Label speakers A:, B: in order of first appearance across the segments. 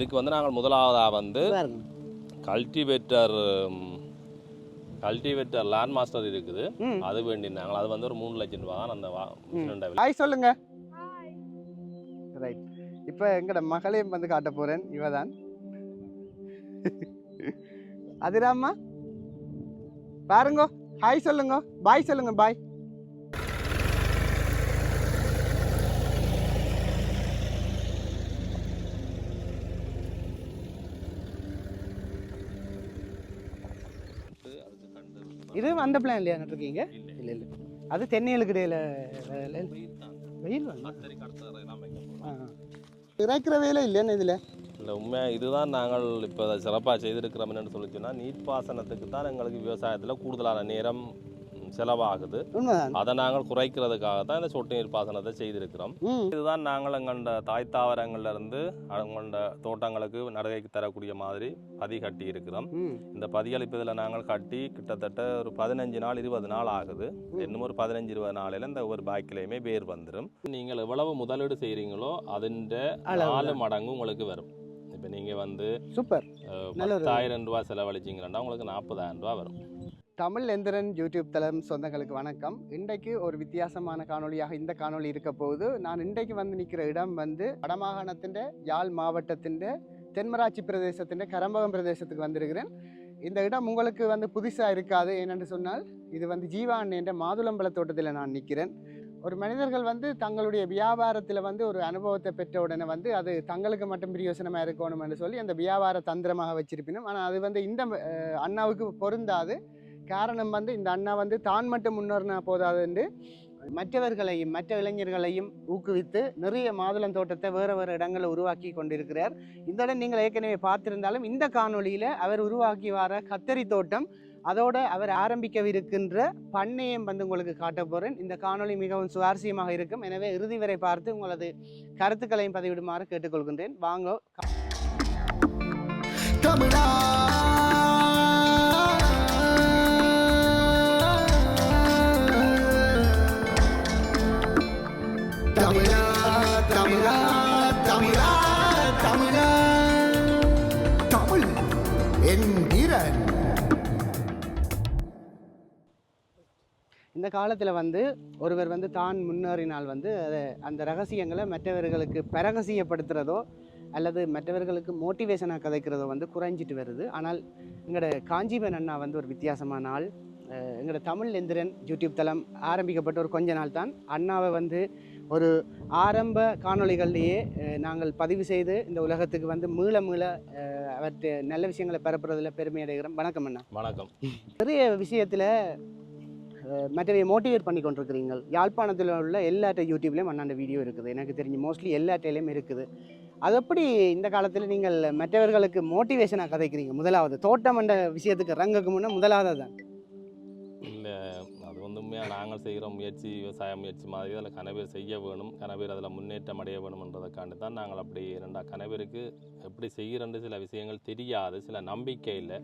A: இதுக்கு வந்து நாங்கள் முதலாவதாக வந்து கல்டிவேட்டர் கல்டிவேட்டர் லேண்ட் மாஸ்டர் இருக்குது. அது வேண்டினாங்க. அது வந்து ஒரு மூணு லட்சம் ரூபா தான் அந்த.
B: ஹாய் சொல்லுங்க. ரைட் இப்போ எங்கட மகளையும் வந்து காட்ட போறேன். இவ தான் அதிராமா? பாருங்க. ஹாய் சொல்லுங்க. பாய் சொல்லுங்க. பாய் இது அந்த பிளான் இல்லையா நட்டுருக்கீங்க
A: இல்லை.
B: இல்லை. அது தென்னைகளுக்கு இடையில
A: வெயில்.
B: இறக்குற வேலை இல்லைன்னு இதில்?
A: இல்லை உண்மை இதுதான் நாங்கள் இப்போ சிறப்பாக செய்திருக்கிறோம். என்னன்னு சொல்லி சொன்னால் நீர்ப்பாசனத்துக்கு தான் எங்களுக்கு விவசாயத்தில் கூடுதலான நேரம் செலவாகுது. அதை நாங்கள் குறைக்கிறதுக்காக தான் இந்த சொட்டு நீர் பாசனத்தை செய்திருக்கிறோம். இதுதான் நாங்கள் எங்களோட தாய் தாவரங்கள்ல இருந்து அவங்களோட தோட்டங்களுக்கு நடுகைக்கு தரக்கூடிய மாதிரி பதி கட்டி இருக்கிறோம் இந்த இதில் நாங்கள் கட்டி கிட்டத்தட்ட ஒரு பதினஞ்சு நாள் இருபது நாள் ஆகுது. இன்னும் ஒரு பதினஞ்சு இருபது நாளில் இந்த ஒரு பாக்கிலையுமே வேர் வந்துடும் நீங்கள் எவ்வளவு முதலீடு செய்கிறீங்களோ
B: அளவு
A: நாலு மடங்கு உங்களுக்கு வரும். இப்போ நீங்கள் வந்து
B: சூப்பர்.
A: பத்தாயிரம் ரூபாய் செலவழிச்சிங்கன்னா உங்களுக்கு நாற்பதாயிரம் ரூபாய் வரும்.
B: தமிழ் எந்திரன் யூடியூப் தளம் சொந்தங்களுக்கு வணக்கம். இன்றைக்கு ஒரு வித்தியாசமான காணொலியாக இந்த காணொளி இருக்க போகுது. நான் இன்றைக்கு வந்து நிற்கிற இடம் வந்து வடமாகாணத்தின் யாழ் மாவட்டத்தின் தென்மராட்சி பிரதேசத்தின் கரம்பகம் பிரதேசத்துக்கு வந்திருக்கிறேன். இந்த இடம் உங்களுக்கு வந்து புதுசாக இருக்காது ஏனென்று சொன்னால் இது வந்து ஜீவான் என்ற மாதுளம்பழ தோட்டத்தில் நான் நிற்கிறேன் ஒரு மனிதர்கள் வந்து தங்களுடைய வியாபாரத்தில் வந்து ஒரு அனுபவத்தை பெற்ற உடனே வந்து அது தங்களுக்கு மட்டும் பிரியோசனமாக இருக்கணும் என்று சொல்லி அந்த வியாபார தந்திரமாக வச்சிருப்பினும் ஆனால் அது வந்து இந்த அண்ணாவுக்கு பொருந்தாது. காரணம் வந்து இந்த அண்ணா வந்து தான் மட்டும் முன்னேறினா போதாது என்று மற்றவர்களையும் மற்ற இளைஞர்களையும் ஊக்குவித்து நிறைய மாதுளம் தோட்டத்தை வேறு வேறு இடங்களில் உருவாக்கி கொண்டிருக்கிறார். இந்த இடம் நீங்கள் ஏற்கனவே பார்த்திருந்தாலும் இந்த காணொளியில் அவர் உருவாக்கி வர கத்தரி தோட்டம் அதோடு அவர் ஆரம்பிக்கவிருக்கின்ற பண்ணையம் வந்து உங்களுக்கு காட்ட போகிறேன் இந்த காணொளி மிகவும் சுவாரஸ்யமாக இருக்கும். எனவே இறுதி வரை பார்த்து உங்களது கருத்துக்களையும் பதிவிடுமாறு கேட்டுக்கொள்கின்றேன். வாங்க
C: தமிழா
B: இந்த காலத்தில் வந்து ஒருவர் வந்து தான் முன்னேறினால் வந்து அதை அந்த ரகசியங்களை மற்றவர்களுக்கு பிரகசியப்படுத்துகிறதோ அல்லது மற்றவர்களுக்கு மோட்டிவேஷனாக கதைக்கிறதோ வந்து குறைஞ்சிட்டு வருது. ஆனால் எங்களோட காஞ்சிபன் அண்ணா வந்து ஒரு வித்தியாசமான ஆள். எங்களோட தமிழ் எந்திரன் யூடியூப் தளம் ஆரம்பிக்கப்பட்ட ஒரு கொஞ்ச நாள் தான். அண்ணாவை வந்து ஒரு ஆரம்ப காணொளிகள்லேயே நாங்கள் பதிவு செய்து இந்த உலகத்துக்கு வந்து மீள மீள அவற்றை நல்ல விஷயங்களை பரப்புறதுல பெருமை அடைகிறோம். வணக்கம் அண்ணா.
A: வணக்கம்.
B: நிறைய விஷயத்தில் மற்றவை மோட்டிவேட் பண்ணி கொண்டிருக்கிறீங்க யாழ்ப்பாணத்தில் உள்ள எல்லாட்ட யூடியூப்லேயும் அண்ணாண்ட வீடியோ இருக்குது. எனக்கு தெரிஞ்சு மோஸ்ட்லி எல்லாட்டையிலையும் இருக்குது. அது எப்படி இந்த காலத்தில் நீங்கள் மற்றவர்களுக்கு மோட்டிவேஷனாக கதைக்கிறீங்க? முதலாவது தோட்டம் என்ற விஷயத்துக்கு ரங்குக்கு முன்னே முதலாவது தான்
A: உண்மையாக நாங்கள் செய்கிற முயற்சி விவசாய முயற்சி மாதிரி அதில் கனவேர் செய்ய வேணும் கனவேர் அதில் முன்னேற்றம் அடைய வேணும்ன்றதுக்காண்டி தான் நாங்கள் அப்படி ரெண்டா கனவேருக்கு எப்படி செய்கிறன்னு சில விஷயங்கள் தெரியாது சில நம்பிக்கை இல்லை.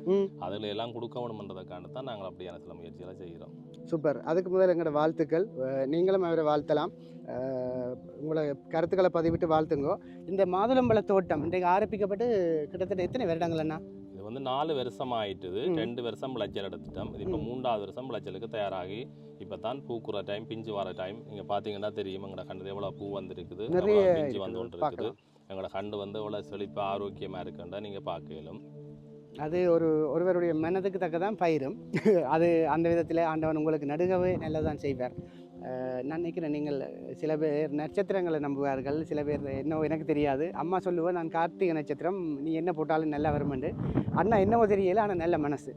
A: அதில் எல்லாம் கொடுக்க வேணும்ன்றதுக்காண்டி தான் நாங்கள் அப்படியான சில முயற்சிகளை செய்கிறோம்.
B: சூப்பர். அதுக்கு முதல்ல எங்களோட வாழ்த்துக்கள். நீங்களும் அவரை வாழ்த்தலாம். உங்களை கருத்துக்களை பதிவிட்டு வாழ்த்துங்க. இந்த மாதுளம்பழ தோட்டம் இன்றைக்கு ஆரம்பிக்கப்பட்டு கிட்டத்தட்ட எத்தனை வருடங்கள் அண்ணா?
A: இது வந்து நாலு வருஷம் ஆயிட்டுது. ரெண்டு வருஷம் விளைச்சல் எடுத்துட்டோம். இது இப்போ. மூன்றாவது வருஷம் விளைச்சலுக்கு தயாராகி இப்போ தான் பூக்குற டைம் பிஞ்சு வர டைம் நீங்கள் பார்த்தீங்கன்னா தெரியும் எங்களோட கண்டு எவ்வளோ பூ வந்துருக்குது பிஞ்சு வந்து கொண்டு இருக்குது.
B: பார்க்கலாம்.
A: எங்களோட கண்டு வந்து எவ்வளோ செழிப்பாக ஆரோக்கியமாக இருக்குன்றா நீங்கள் பார்க்க இயலும்
B: அது ஒரு ஒருவருடைய மனதுக்கு தக்க தான் பயிரும். அது அந்த விதத்தில் ஆண்டவன் உங்களுக்கு நடுகவே நல்லதான் செய்வார். நான் நினைக்கிறேன் நீங்கள் சில பேர் நட்சத்திரங்களை நம்புவார்கள் சில பேர் என்னவோ எனக்கு தெரியாது. அம்மா சொல்லுவேன் நான் கார்த்திகை நட்சத்திரம் நீ என்ன போட்டாலும் நல்லா வருமெண்டு. அண்ணா என்னவோ தெரியல ஆனால் நல்ல மனசு.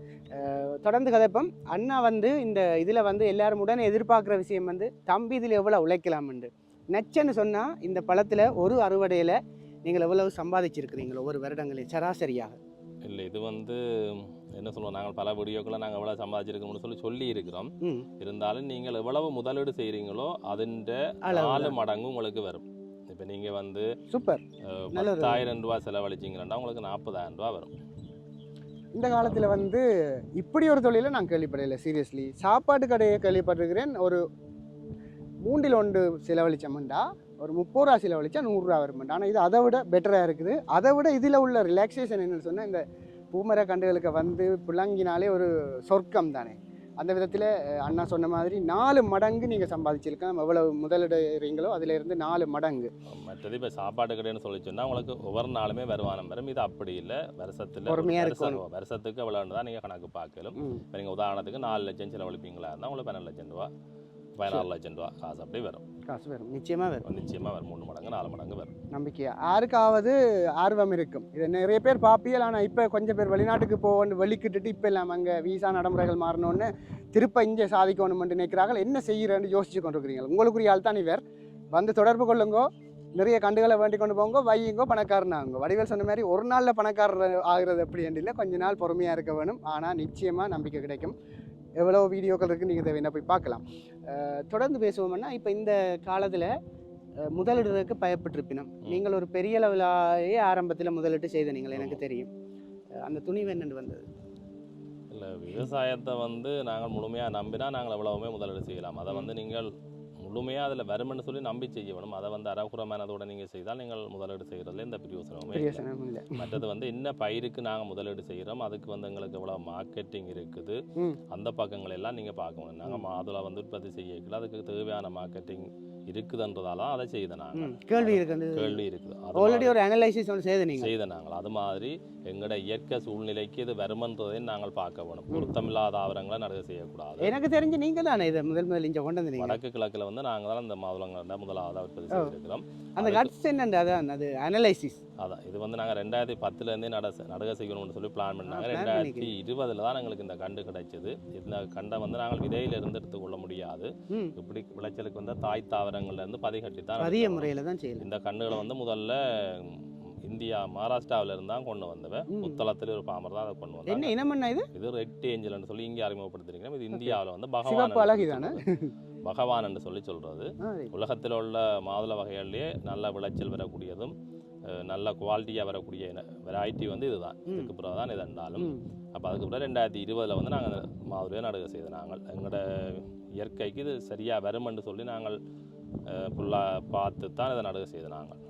B: தொடர்ந்து கதைப்போம். அண்ணா வந்து இந்த இதில் வந்து எல்லாரும் உடனே எதிர்பார்க்குற விஷயம் வந்து தம்பி இதில் எவ்வளோ உழைக்கலாம்ண்டு? நச்சன்னு சொன்னால் இந்த பழத்தில் ஒரு அறுவடையில் நீங்கள் எவ்வளவு சம்பாதிச்சிருக்கிறீங்களோ ஒரு வருடங்களில் சராசரியாக?
A: இல்லை இது வந்து என்ன சொல்லுவோம் நாங்கள் பல வீடியோக்களை நாங்கள் எவ்வளோ சம்பாதிச்சிருக்கோம்னு சொல்லி சொல்லி இருக்கிறோம் இருந்தாலும் நீங்கள் எவ்வளவு முதலீடு செய்கிறீங்களோ
B: அளவு
A: நாலு மடங்கு உங்களுக்கு வரும். இப்போ நீங்கள் வந்து
B: சூப்பர்.
A: பத்தாயிரம் ரூபாய் செலவழிச்சிங்கன்னா உங்களுக்கு நாற்பதாயிரம் ரூபாய் வரும்.
B: இந்த காலத்தில் வந்து இப்படி ஒரு தொழிலை நான் கேள்விப்படலை சீரியஸ்லி சாப்பாட்டு கடையை கேள்விப்பட்டிருக்கிறேன். ஒரு மூன்றில் ஒன்று செலவழிச்சோம்டா ஒரு முப்பது ரூபா செலவழிச்சா நூறுரூவா வரும் ஆனால் இது அதை விட பெட்டராக இருக்குது. அதை விட இதில் உள்ள ரிலாக்ஸேஷன் என்னன்னு சொன்னால் இந்த பூமர கண்டுகளுக்கு வந்து புழங்கினாலே ஒரு சொர்க்கம் தானே. அந்த விதத்தில் அண்ணா சொன்ன மாதிரி நாலு மடங்கு நீங்கள் சம்பாதிச்சிருக்கலாம். எவ்வளவு முதலிடுறீங்களோ அதில் இருந்து நாலு மடங்கு.
A: மற்றது இப்போ சாப்பாடு கடைன்னு சொல்லி சொன்னால் உங்களுக்கு ஒவ்வொரு நாளுமே வருமானம் வரும். இது அப்படி இல்லை. வருஷத்தில்
B: பொறுமையா
A: வருஷம்
B: இருக்கணும்.
A: வருஷத்துக்கு எவ்வளோன்னு தான் நீங்கள் கணக்கு பார்க்கலும். இப்போ நீங்கள் உதாரணத்துக்கு நாலு லட்சம் செலவழிப்பீங்களா இருந்தால் உங்களுக்கு பன்னெண்டு லட்சம் ரூபா. பதினாறு லட்சம் ரூபா காசு அப்படி வரும்
B: காசு வரும் நிச்சயமாக வரும்
A: நிச்சயமாக வரும் மூணு மடங்கு நாலு மடங்கு வரும்
B: நம்பிக்கையா யாருக்காவது ஆர்வம் இருக்கும் இதை நிறைய பேர் பார்ப்பியல் ஆனால் இப்போ கொஞ்சம் பேர் வெளிநாட்டுக்கு போகணும் வெளிக்கிட்டுட்டு இப்போ இல்லாமல் அங்கே வீசா நடைமுறைகள் மாறினோன்னு திருப்ப இங்கே சாதிக்கணும்னு நினைக்கிறார்கள் என்ன செய்கிறேன்னு யோசிச்சு கொண்டிருக்கிறீங்க உங்களுக்குரிய ஆள் தான் இவர் வந்து தொடர்பு கொள்ளுங்கோ நிறைய கண்டுகளை வேண்டி கொண்டு போங்க வையுங்கோ பணக்காரனாகுங்க வடிவேல் சொன்ன மாதிரி ஒரு நாளில் பணக்காரர் ஆகிறது எப்படி இல்லை கொஞ்ச நாள் பொறுமையாக இருக்க வேணும் ஆனால் நிச்சயமாக நம்பிக்கை கிடைக்கும் எவ்வளோ வீடியோக்கள் இருக்குது நீங்கள் வேணா போய் பார்க்கலாம். தொடர்ந்து பேசுவோம்னா இப்போ இந்த காலத்தில் முதலிடுறதுக்கு பயப்பட்டிருப்பினோம். நீங்கள் ஒரு பெரிய லெவலாயே ஆரம்பத்தில் முதலீட்டு செய்த நீங்கள் எனக்கு தெரியும். அந்த துணிவு என்னென்னு வந்தது?
A: இல்லை விவசாயத்தை வந்து நாங்கள் முழுமையாக நம்பினா நாங்கள் எவ்வளவுமே முதலீடு செய்யலாம். அதை வந்து நீங்கள் முழுமையாக அதில் வரும்னு சொல்லி நம்பி செய்யணும். அதை வந்து அறகுறமானதோட நீங்கள் செய்தால் நீங்கள் முதலீடு செய்கிறதுல எந்த பிரயோசனமுமே இல்லை. மற்றது வந்து என்ன பயிருக்கு நாங்கள் முதலீடு செய்கிறோம் அதுக்கு வந்து எங்களுக்கு எவ்வளோ மார்க்கெட்டிங் இருக்குது. அந்த பக்கங்கள் எல்லாம் நீங்கள் பார்க்கணும். நாங்கள் மாதுளை வந்து உற்பத்தி செய்யல அதுக்கு தேவையான மார்க்கெட்டிங் இருக்குதுன்றதால தான் அதை செய்த நாங்கள்
B: கேள்வி இருக்குது
A: கேள்வி இருக்குது.
B: ஆல்ரெடி ஒரு அனலைசிஸ் ஒன்று செய்த நீங்கள்
A: செய்த நாங்கள் அது மாதிரி எங்களோட இயற்கை சூழ்நிலைக்கு இது வருமன்றதை நாங்கள் பார்க்க வேணும். பொருத்தமில்லாத ஆவரங்களை நடுக செய்யக்கூடாது.
B: எனக்கு தெரிஞ்சு நீங்கள் தானே இதை முதல் முதல் இங்கே கொண்டு வந்தீங்க?
A: வடக்கு கிழக்குல வந்து நாங்கள் தான் இந்த மாதுளங்களை முதலாவதாக உற்பத்தி செய்திருக்கிறோம்.
B: அந்த கட்ஸ் என்னண்டு அதான் அது அனலைசிஸ்
A: அதான். இது வந்து நாங்கள் ரெண்டாயிரத்தி பத்துலேருந்தே நட நடுக செய்யணும்னு சொல்லி பிளான் பண்ணாங்க. ரெண்டாயிரத்தி இருபதுல தான் எங்களுக்கு இந்த கண்டு கிடைச்சது. இந்த கண்டை வந்து நாங்கள் விதையில இருந்து எடுத்துக்கொள்ள முடியாது. இப்படி விளைச்சலுக்கு வந்து தாய் தாவரங்கள்ல இருந்து பதிகட்டி தான் எடுக்கணும்.
B: முறையில் தான் செய்யலாம்
A: இந்த கண்டுகளை வந்து முதல்ல இந்தியா மகாராஷ்டிராவில இருந்து தான் கொண்டு வந்தவன். புத்தளத்தில் ஒரு பாமர் தான் அதை கொண்டு வந்தாங்க.
B: என்ன இனமண்ணா இது?
A: இது ரெட் ஏஞ்சல்னு சொல்லி இங்கே அறிமுகப்படுத்திருக்கிறோம். இது இந்தியாவில் வந்து பகவான். பகவான் என்று சொல்லி சொல்றது. உலகத்தில் உள்ள மாதுளை வகைகள்லேயே நல்ல விளைச்சல் வரக்கூடியதும் நல்ல குவாலிட்டியாக வரக்கூடிய வெரைட்டி வந்து இதுதான். இதுக்கு பிறகு தான் இது இருந்தாலும் அப்போ அதுக்கு பிறகு ரெண்டாயிரத்தி இருபதில் வந்து நாங்கள் மாதுளையை நடுக செய்த நாங்கள் எங்களோட இயற்கைக்கு இது சரியாக வருமென்று சொல்லி நாங்கள் ஃபுல்லாக பார்த்து தான் இதை நடுக செய்த நாங்கள்.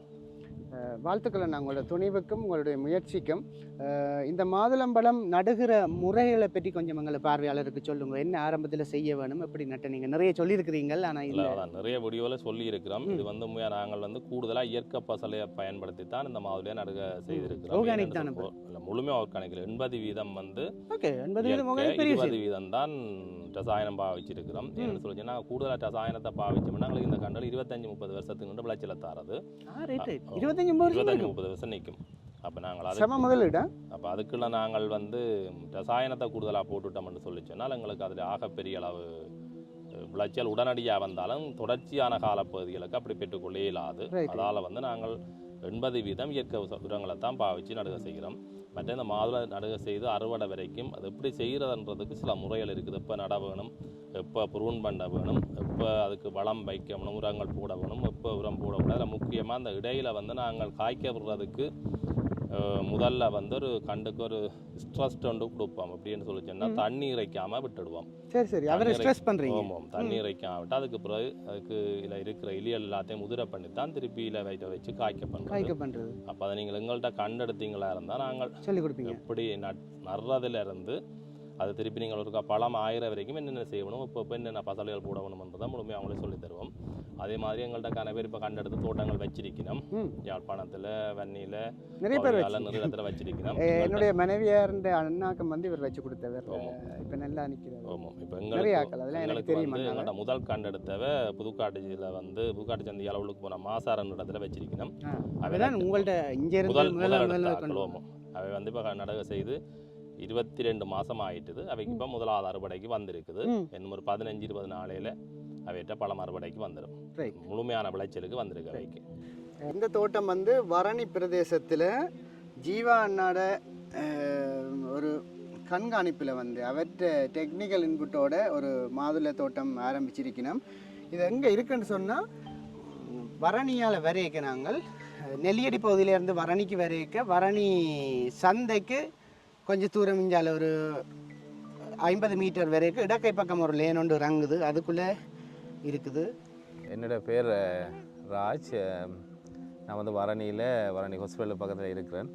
B: வாழ்த்துக்கள் அண்ணா உங்களோட துணிவுக்கும் உங்களுடைய முயற்சிக்கும். இந்த மாதுளம்பழம் நடுகிற முறைகளை பற்றி கொஞ்சம் எங்களை பார்வையாளருக்கு சொல்லுங்க. என்ன ஆரம்பத்தில் செய்ய வேணும் எப்படி நட்ட நீங்கள் நிறைய சொல்லியிருக்கிறீங்கள் ஆனால்
A: இல்லை நிறைய வீடியோவில் சொல்லி இருக்கிறோம் இது வந்து நாங்கள் வந்து கூடுதலாக இயற்கை பசலையை பயன்படுத்தி தான் இந்த மாதுளையை நடுக செய்திருக்கிறோம். ஏன்னு
B: தானே
A: இல்லை முழுமையாக ஆர்கானிக் எண்பது வீதம் வந்து
B: ஓகே எண்பது வீதம் விஷயம்.
A: வீதம் தான் ரசாயனம் பாவிச்சிருக்கிறோம். ஏன்னு சொல்லிச்சுன்னா கூடுதலாக ரசாயனத்தை பாவிச்சோம்னா எங்களுக்கு இந்த கண்டல் இருபத்தஞ்சு முப்பது வருஷத்துக்கு விளைச்சல தாரது.
B: இருபத்தஞ்சி வருஷம்
A: இருபத்தஞ்சு முப்பது வருஷம் நிற்கும். அப்போ நாங்கள் அது
B: செம முதலீடா?
A: அப்போ அதுக்குள்ள நாங்கள் வந்து ரசாயனத்தை கூடுதலாக போட்டுட்டோம்னு சொல்லி சொன்னால் எங்களுக்கு அதில் ஆகப்பெரிய அளவு அஹ், விளைச்சல் உடனடியாக வந்தாலும் தொடர்ச்சியான காலப்பகுதிகளுக்கு அப்படி பெற்றுக்கொள்ளே இயலாது.
B: Right.
A: அதால் வந்து நாங்கள் எண்பது வீதம் இயற்கை உரங்களை தான் பாவிச்சு நடுக செய்கிறோம். மற்ற இந்த மாதுளை நடுக செய்து அறுவடை வரைக்கும் அது எப்படி செய்கிறதுன்றதுக்கு சில முறைகள் இருக்குது. எப்போ நட வேணும் எப்போ புருவன் பண்ண வேணும் எப்போ அதுக்கு வளம் வைக்க வேணும் உரங்கள் போட வேணும் எப்போ உரம் போடக்கூடாது. அதில் முக்கியமாக அந்த இடையில வந்து நாங்கள் காய்க்க விடுறதுக்கு முதல்ல வந்து ஒரு கண்டுக்கு ஒரு ஸ்ட்ரெஸ் ஒன்று கொடுப்போம். அப்படின்னு சொல்லி சொன்னா தண்ணி இறைக்காம விட்டுடுவோம்.
B: சரி சரி. அவரை ஸ்ட்ரெஸ் பண்ணுறீங்க
A: ஆமாம் தண்ணி இறைக்காம விட்டு அதுக்கு பிறகு அதுக்கு இதில் இருக்கிற இலியல் எல்லாத்தையும் உதிர பண்ணி தான் திருப்பி இல வைக்க வச்சு காய்க்க பண்ணுறோம்
B: காய்க்க பண்ணுறது
A: அப்போ அதை நீங்கள் எங்கள்கிட்ட கண்டெடுத்தீங்களா இருந்தால் நாங்கள்
B: சொல்லி கொடுப்பீங்க.
A: எப்படி நட் நடுறதுல இருந்து அது திருப்பி நீங்கள் ஒரு பழம் ஆயிர வரைக்கும் என்னென்ன செய்யணும் இப்போ இப்போ என்னென்ன பசலைகள் போடணுன்றதை முழுமையாக அவங்களே சொல்லித் தருவோம். அதே மாதிரி எங்கள்கிட்ட கன பேர் இப்போ கண்டெடுத்து தோட்டங்கள் வச்சிருக்கணும். யாழ்ப்பாணத்தில் வன்னியில்
B: நிறைய பேர்
A: நிறைய இடத்துல வச்சிருக்கிறோம்
B: ஏ, என்னுடைய மனைவியார் அண்ணாக்கம் வந்து இவர் வச்சு கொடுத்தவர். இப்போ நல்லா நிற்கிறார்
A: ஆமாம் இப்போ எங்களுக்கு. எங்களோட முதல் கண்டெடுத்தவ புதுக்காட்டுச்சியில் வந்து புதுக்காட்டு சந்தை அளவுக்கு போன மாசாரன் இடத்துல வச்சிருக்கணும்.
B: ஆ,
A: அவை
B: அதுதான்
A: தான்
B: உங்கள்ட்ட இங்கே
A: முதல் முதல். அவை வந்து இப்போ நடக செய்து இருபத்தி ரெண்டு மாதம் ஆயிட்டுது. அவைக்கு இப்போ முதலாவது அறுவடைக்கு வந்திருக்குது. இன்னும் ஒரு பதினஞ்சு இருபது நாளையில் அவைகிட்ட பழம் அறுவடைக்கு வந்துடும். முழுமையான விளைச்சலுக்கு வந்திருக்கு அவைக்கு.
B: இந்த தோட்டம் வந்து வரணி பிரதேசத்தில் ஜீவா அண்ணாட ஒரு கண்காணிப்பில் வந்து அவற்ற டெக்னிக்கல் இன்புட்டோட ஒரு மாதுளை தோட்டம் ஆரம்பிச்சிருக்கணும். இது எங்கே இருக்குன்னு சொன்னால் வரணியால் வரையக்க நாங்கள் நெல்லியடி பகுதியிலேருந்து வரணிக்கு வரையக்க வரணி சந்தைக்கு கொஞ்சம் தூரம் இஞ்சால ஒரு ஐம்பது மீட்டர் வரைக்கும் இடக்கை பக்கம் ஒரு லேன் ஒன்று இறங்குது. அதுக்குள்ளே இருக்குது.
D: என்னோட பேர் ராஜ். நான் வந்து வரணியில் வரணி ஹாஸ்பிட்டல் பக்கத்தில் இருக்கிறேன்.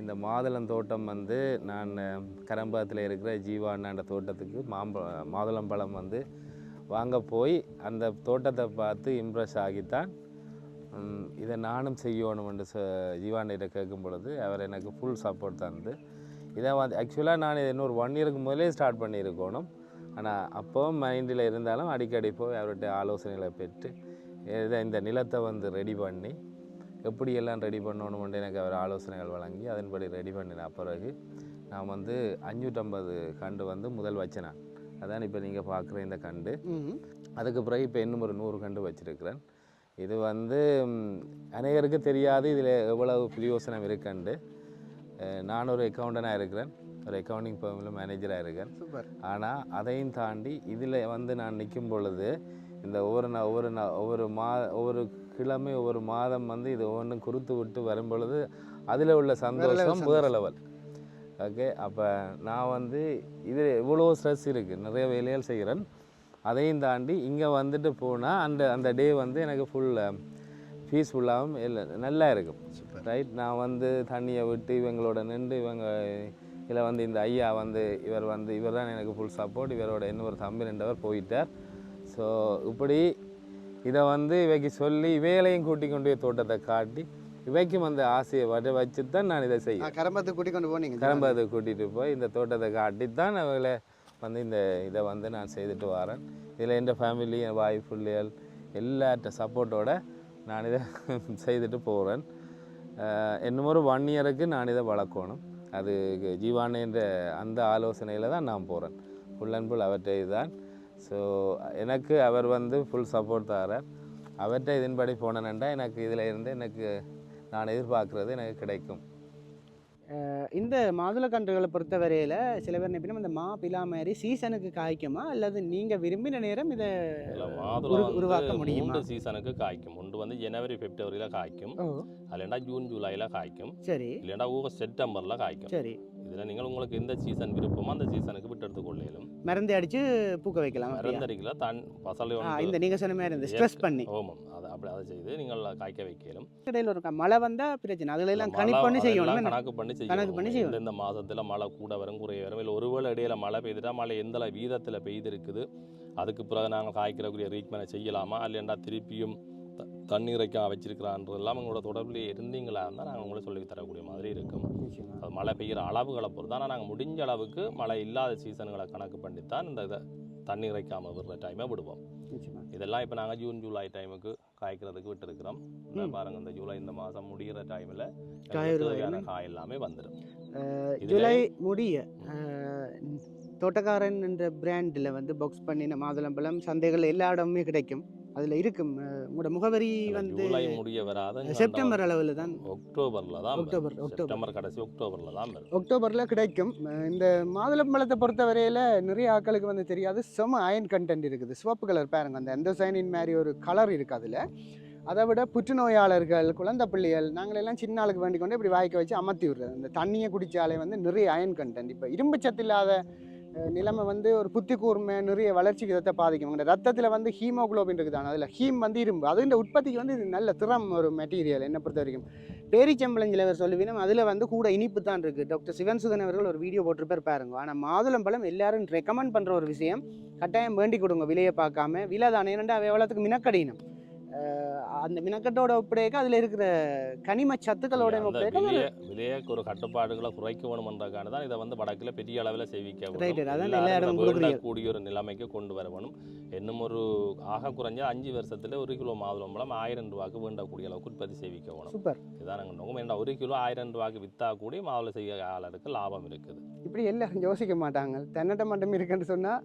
D: இந்த மாதுளம் தோட்டம் வந்து நான் கரம்பகத்தில் இருக்கிற ஜீவா அண்ணாண்ட தோட்டத்துக்கு மாம்ப மாதுளம்பழம் வந்து வாங்க போய் அந்த தோட்டத்தை பார்த்து இம்ப்ரெஸ் ஆகித்தான். இதை நானும் செய்யணும்னு ஜீவாண்டிகிட்ட கேட்கும் பொழுது அவர் எனக்கு ஃபுல் சப்போர்ட் தந்து. இதை வந்து ஆக்சுவலாக நான் இன்னொரு ஒன் இயருக்கு முதலே ஸ்டார்ட் பண்ணியிருக்கணும். ஆனால் அப்போவும் மைண்டில் இருந்தாலும் அடிக்கடி போய் அவர்கிட்ட ஆலோசனைகளை பெற்று இதை இந்த நிலத்தை வந்து ரெடி பண்ணி எப்படியெல்லாம் ரெடி பண்ணணும்னு எனக்கு அவர் ஆலோசனைகள் வழங்கி அதன்படி ரெடி பண்ணின பிறகு நான் வந்து அஞ்சூற்றம்பது கண்டு வந்து முதல் வச்சேன் நான். அதான் இப்போ நீங்கள் பார்க்குற இந்த கண்டு. அதுக்கு பிறகு இப்போ இன்னும் ஒரு நூறு கண்டு வச்சுருக்கிறேன். இது வந்து அநேகருக்கு தெரியாது இதில் எவ்வளவு பிரயோசனம் இருக்குண்டு நான் ஒரு அக்கௌண்டனாக இருக்கிறேன். ஒரு அக்கௌண்டிங் ஃபர்மில் மேனேஜராக இருக்கேன்
B: சூப்பர்
D: ஆனால் அதையும் தாண்டி இதில் வந்து நான் நிற்கும் பொழுது இந்த ஒவ்வொரு நா ஒவ்வொரு நா ஒவ்வொரு மா ஒவ்வொரு கிழமை ஒவ்வொரு மாதம் வந்து இது ஒவ்வொன்றும் குறுத்து விட்டு வரும் பொழுது அதில் உள்ள சந்தோஷம் வேறு லெவல் ஓகே அப்போ நான் வந்து இது இவ்வளோ ஸ்ட்ரெஸ் இருக்குது நிறைய வேலைகள் செய்கிறேன் அதையும் தாண்டி இங்கே வந்துட்டு போனால் அந்த அந்த டே வந்து எனக்கு ஃபுல் பீஸ்ஃபுல்லாகவும் இல்லை நல்லா இருக்கும். ரைட் நான் வந்து தண்ணியை விட்டு இவங்களோட நின்று இவங்க இதில் வந்து இந்த ஐயா வந்து இவர் வந்து இவர் தான் எனக்கு ஃபுல் சப்போர்ட் இவரோட இன்னொரு தம்பி ரெண்டவர் போயிட்டார். ஸோ இப்படி இதை வந்து இவைக்கு சொல்லி இவைகளையும் கூட்டி கொண்டு போய் தோட்டத்தை காட்டி இவைக்கும் அந்த ஆசையை வர வச்சு தான் நான் இதை செய்ய
B: கரம்பத்துக்கு கூட்டி கொண்டு போனீங்க
D: கிளம்பதை கூட்டிகிட்டு போய் இந்த தோட்டத்தை காட்டி தான் அவங்கள வந்து இந்த இதை வந்து நான் செய்துட்டு வரேன். இதில் என் ஃபேமிலி என் வாய்ஃப் பிள்ளைகள் எல்லார்ட்ட சப்போர்ட்டோட நான் இதை செய்துட்டு போகிறேன் இன்னும் ஒரு ஒன் இயருக்கு நான் இதை வளர்க்கணும். அது ஜீவானேன்ற அந்த ஆலோசனையில் தான் நான் போகிறேன் ஃபுல் அண்ட் ஃபுல் அவர்கிட்ட இதுதான் ஸோ எனக்கு அவர் வந்து ஃபுல் சப்போர்ட் தரார். அவர்கிட்ட இதன்படி போனேன்டா எனக்கு இதில் இருந்து எனக்கு நான் எதிர்பார்க்குறது எனக்கு கிடைக்கும்.
B: இந்த மாதுளக்கன்றுகளை பொறுத்தவரையில் சில பேர் நினைப்பினா இந்த மா பிலா மாதிரி சீசனுக்கு காய்க்குமா? அல்லது நீங்கள் விரும்பின நேரம் இதை உருவாக்க முடியுமா?
A: சீசனுக்கு காய்க்கும். ஒன்று வந்து ஜனவரி பிப்ரவரியில காய்க்கும். இல்லைன்னா ஜூன் ஜூலைல காய்க்கும்.
B: சரி.
A: இல்லைன்னா ஆகஸ்ட் செப்டம்பர்ல காய்க்கும்.
B: சரி.
A: இதுல நீங்கள் உங்களுக்கு எந்த சீசன் விருப்பமோ அந்த சீசனுக்கு விட்டு எடுத்துக்கொள்ளையிலும்
B: மருந்து அடிச்சு பூக்க வைக்கலாம் அப்படியா?
A: மருந்தடிக்கல தன் பசலை
B: இந்த நீங்கள் சொன்ன மாதிரி இந்த ஸ்ட்ரெஸ் பண்ணி.
A: ஓமம் அதை அப்படி அதை செய்து நீங்கள் காய்க்க வைக்கலும்.
B: இடையில ஒரு மழை வந்தா பிரச்சனை. அதுல எல்லாம் கணிப்பு பண்ணி செய்யணும்?
A: கணக்கு பண்ணி செய்யணும்.
B: கணக்கு பண்ணி.
A: எந்தெந்த மாதத்துல மழை கூட வரும் குறைய வரும் இல்லை ஒருவேளை இடையில மழை பெய்துட்டா மழை எந்த வீதத்துல பெய்து இருக்குது அதுக்கு பிறகு நாங்கள் காய்க்கிறக்கூடிய ட்ரீட்மெண்ட் செய்யலாமா இல்லைண்டா திருப்பியும் த- தண்ணீர் வைக்க வச்சிருக்கிறான்றதெல்லாம் உங்களோட தொடர்புலேயே இருந்தீங்களா இருந்தால் நாங்கள் உங்களுக்கு சொல்லி தரக்கூடிய மாதிரி இருக்கும். அது மழை பெய்கிற அளவுகளை பொறுத்து ஆனால் நாங்கள் முடிஞ்ச அளவுக்கு மழை இல்லாத சீசன்களை கணக்கு பண்ணி தான் இந்த இதை தண்ணீர் வைக்காமல் விடுற டைமை விடுவோம். இதெல்லாம் இப்போ நாங்கள் ஜூன் ஜூலை டைமுக்கு காய்க்கிறதுக்கு விட்டுருக்கிறோம். பாருங்க இந்த ஜூலை இந்த மாதம் முடிகிற டைமில் தேவையான? காய் எல்லாமே வந்துடும்
B: ஜூலை முடிய தோட்டக்காரன் என்ற பிராண்டில் வந்து பாக்ஸ் பண்ணின மாதுளம்பழம் சந்தைகள் எல்லா இடமுமே கிடைக்கும். அதில் இருக்கும். உங்களோட முகவரி வந்து
A: ஜூலை முடிய வராத
B: செப்டம்பர் அளவில் தான்.
A: அக்டோபர்ல தான்
B: அக்டோபர். அக்டோபர்.
A: கடைசி அக்டோபர்ல தான்
B: அக்டோபரில் கிடைக்கும். இந்த மாதுளம்பழத்தை பொறுத்தவரையில் நிறைய ஆட்களுக்கு வந்து தெரியாது. செம அயன் கண்டென்ட் இருக்குது. சிவப்பு கலர் பாருங்க. அந்த எந்தோசைனின் மாதிரி ஒரு கலர் இருக்குது அதில். அதை விட புற்றுநோயாளர்கள் குழந்தை பிள்ளைகள் நாங்கள் எல்லாம் சின்ன ஆளுக்கு வேண்டி கொண்டு இப்படி வாய்க்க வச்சு அமர்த்தி விடுறது. அந்த தண்ணியை குடித்தாலே வந்து நிறைய அயன் கண்டென்ட் இப்போ இரும்பு சத்து இல்லாத நிலைமை வந்து ஒரு புத்தி கூர்மை நிறைய வளர்ச்சி விதத்தை பாதிக்கும். இந்த ரத்தத்தில் வந்து ஹீமோகுளோபின் இருக்குதான அதில் ஹீம் வந்து இரும்பு. அது இந்த உற்பத்திக்கு வந்து இது நல்ல திறம் ஒரு மெட்டீரியல் என்னை பொறுத்த வரைக்கும். பேரிச்சம்பளஞ்சில் அவர் சொல்லுவீனும் அதில் வந்து கூட இனிப்பு தான் இருக்குது டாக்டர் சிவன்சுதன் அவர்கள் ஒரு வீடியோ போட்டிருப்பார் பாருங்க. ஆனால் மாதுளம்பழம் எல்லாரும் ரெக்கமெண்ட் பண்ணுற ஒரு விஷயம் கட்டாயம் வேண்டி கொடுங்க. விலையை பார்க்காம விலை தானே. ஏனெண்டா எவ்வளோத்துக்கு மினக்கடினம். அந்த மினக்கட்டோட ஒப்படைக்க அதில் இருக்கிற கனிம சத்துக்களோட
A: விலையக்கு ஒரு கட்டுப்பாடுகளை குறைக்க வேணுமென்றக்கான தான் இதை வந்து வடக்கில் பெரிய அளவில்
B: கொடுக்குறீங்க.
A: வேண்டக்கூடிய ஒரு நிலைமைக்கு கொண்டு வர வேணும். இன்னும் ஒரு ஆக குறைஞ்ச அஞ்சு வருஷத்துல ஒரு கிலோ மாதுளம்பழம் ஆயிரம் ரூபாய்க்கு வேண்டக்கூடிய அளவுக்கு உற்பத்தி செய்விக்க வேணும்.
B: சூப்பர்.
A: இதான் நாங்கள் நோக்கம். ஏன்னா ஒரு கிலோ ஆயிரம் ரூபாய்க்கு விற்றா கூடி மாதுளை செய்ய ஆளருக்கு லாபம் இருக்குது.
B: இப்படி எல்லாரும் யோசிக்க மாட்டாங்க. தென்னட்டை மட்டும் இருக்குன்னு சொன்னால்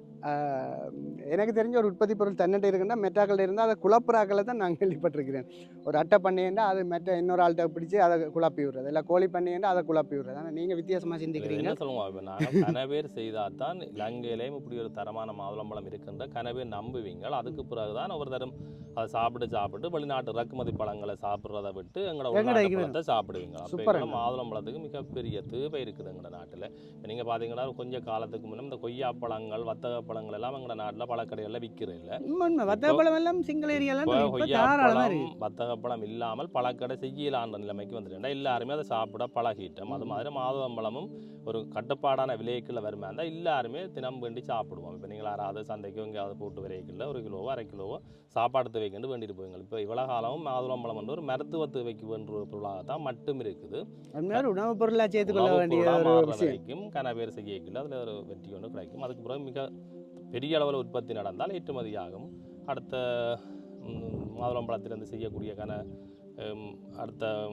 B: எனக்கு தெரிஞ்ச ஒரு உற்பத்தி பொருள் தென்னட்டை இருக்குன்னா மெட்டாக்கள் இருந்தால் அதை குழப்புறாக்களை தான் நான் கேள்விப்பட்டிருக்கிறேன். ஒரு அட்டை பண்ணையண்டா அது மெட்ட இன்னொரு ஆள்கிட்ட பிடிச்சி அதை குழப்பி விடுறது. இல்லை கோழி பண்ணையண்டா அதை குழப்பி விடுறது. ஆனால் நீங்கள் வித்தியாசமாக சிந்திக்கிறீங்க.
A: சொல்லுவோம்? இப்போ நாங்கள் கனவேர் செய்தால் தான் இலங்கையிலேயும் இப்படி ஒரு தரமான மாதுளம்பழம் இருக்கின்ற கனவே நம்புவீங்கள். அதுக்கு பிறகு தான் ஒரு தரம் அதை சாப்பிட்டு சாப்பிட்டு வெளிநாட்டு இறக்குமதி பழங்களை சாப்பிட்றத விட்டு எங்களோட பழத்தை சாப்பிடுவீங்க
B: சூப்பர்.
A: மாதுளம்பழத்துக்கு மிகப்பெரிய தேவை இருக்குது எங்களோட நாட்டில். நீங்கள் பார்த்தீங்கன்னா கொஞ்ச காலத்துக்கு முன்னே இந்த கொய்யா பழங்கள் வத்தக பழங்கள் எல்லாம் எங்களோட நாட்டில் பழக்கடைகளில் விற்கிற இல்லை
B: உண்மை உண்மை. வத்த பழம் எல்லாம் சிங்கிள் ஏரியாலாம்
A: கொய்யா பழம்
B: இருக்கு
A: வத்தக பழம் இல்லாமல் பழக்கடை செய்யலான்ற நிலைமைக்கு வந்துட்டேன் எல்லாருமே அதை சாப்பிட பழகிட்டோம். அது மாதிரி மாதுளம்பழமும் ஒரு கட்டுப்பாடான விலைக்குள்ள வருமே இருந்தால் எல்லாருமே தினம் வேண்டி சாப்பிடுவோம். இப்போ நீங்கள் யாராவது சந்தைக்கு எங்கேயாவது போட்டு வரைக்கல ஒரு கிலோவோ அரை கிலோவோ சாப்பாடு தேவைக்கு வேண்டிட்டு போவீங்க. இப்போ இவ்வளோ காலமும் மாதுளம்பழம் வந்து ஒரு மருத்துவ தேவைக்கு வேண்ட பொருளாக தான் மட்டும் இருக்குது.
B: உணவுப் பொருளாக சேர்த்துக்கொள்ள வேண்டிய
A: கன பேர் செய்யக்கில்ல அதில் ஒரு வெற்றி ஒன்று கிடைக்கும். அதுக்கு பிறகு மிக பெரிய அளவில் உற்பத்தி நடந்தால் ஏற்றுமதியாகும். அடுத்த மாதுளம்பழத்திலிருந்து செய்யக்கூடிய கன அடுத்த